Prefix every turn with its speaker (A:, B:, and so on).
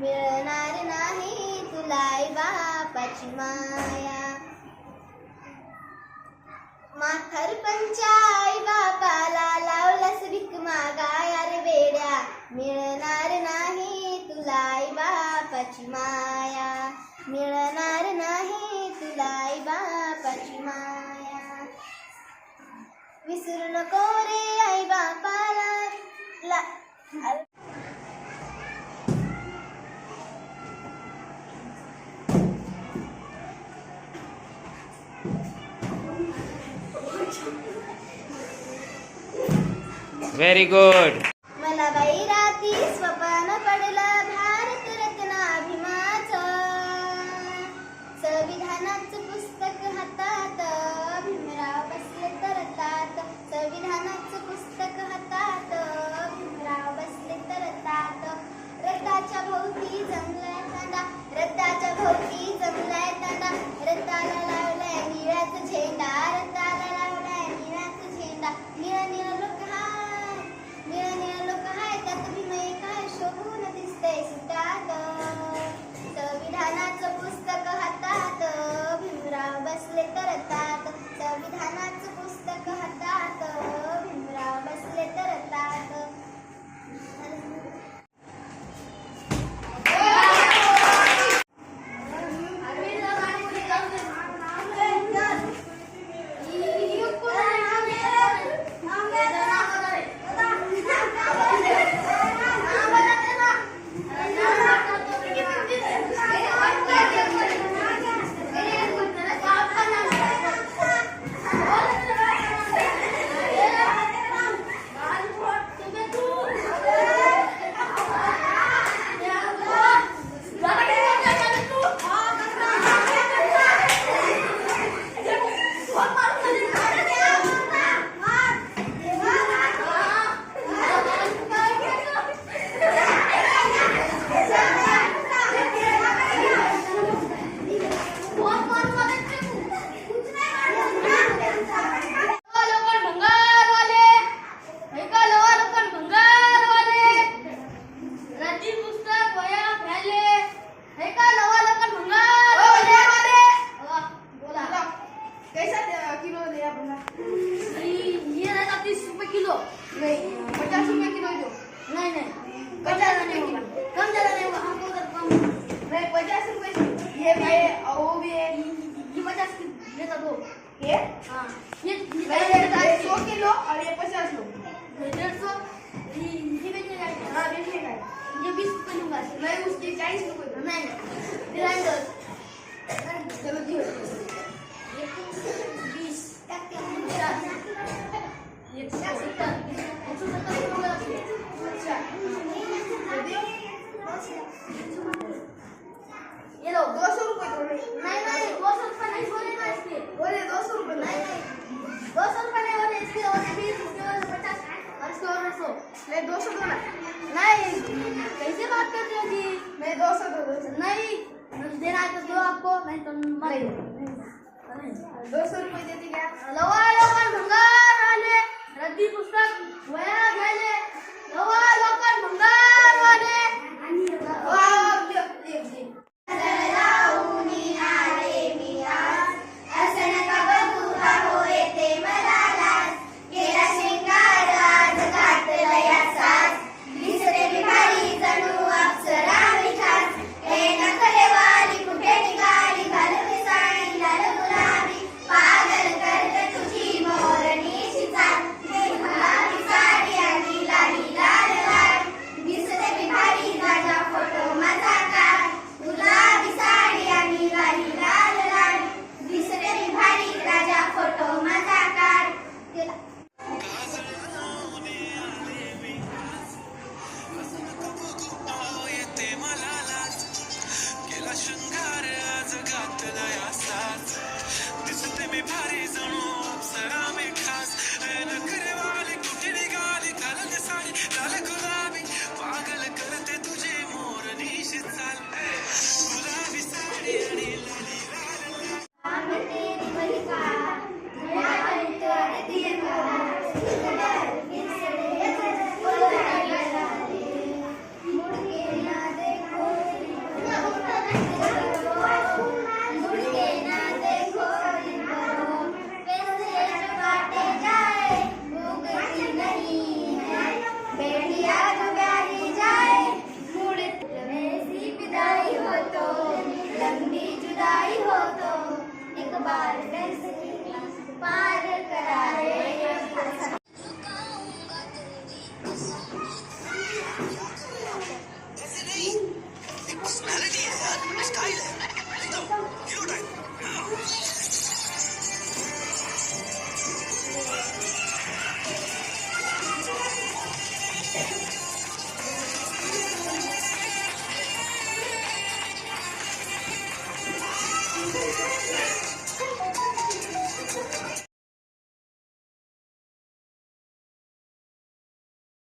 A: मिळणार नाही तुला बापाची माया. माथर पंचाई बापाला लावलास भीक मागाया रे वेड्या. मिळणार नाही तुला बापाची माया. मिळणार नाही तुला बापाची माया. विसरू नको रे Very good. असले तर संविधानाचं
B: पचास रुपए किलो
C: कम ज़्यादा नहीं होगा हमको उधर कम
B: नहीं पचास रुपए ये भी है वो भी है।
C: ये पचास की देता दो।
B: ये?
C: हाँ। ये
B: नहीं ये सौ किलो और ये पचास लो।
C: डेढ़ सौ। ये बेचने जाएँगे
B: हाँ। देखिए का
C: ये बीस रुपये लूँगा।
B: मैं उसके चालीस रुपये
C: नहीं। ग्राइंडर।
B: दो सौ रुपए दो
C: नहीं नहीं दो सौ रुपए नहीं बोले ना
B: बोले दो सौ रुपए
C: नहीं नहीं। दो सौ रुपए नहीं होते इसके और बीस इसके और पचास और इसके और सौ।
B: नहीं दो सौ दो ना
C: नहीं कैसे बात करते हो जी?
B: नहीं दो सौ दो दो
C: नहीं देना है तो दो आपको नहीं तो।
B: दो सौ रुपए Baby, bodies on ropes, ceramic cast, and a creme.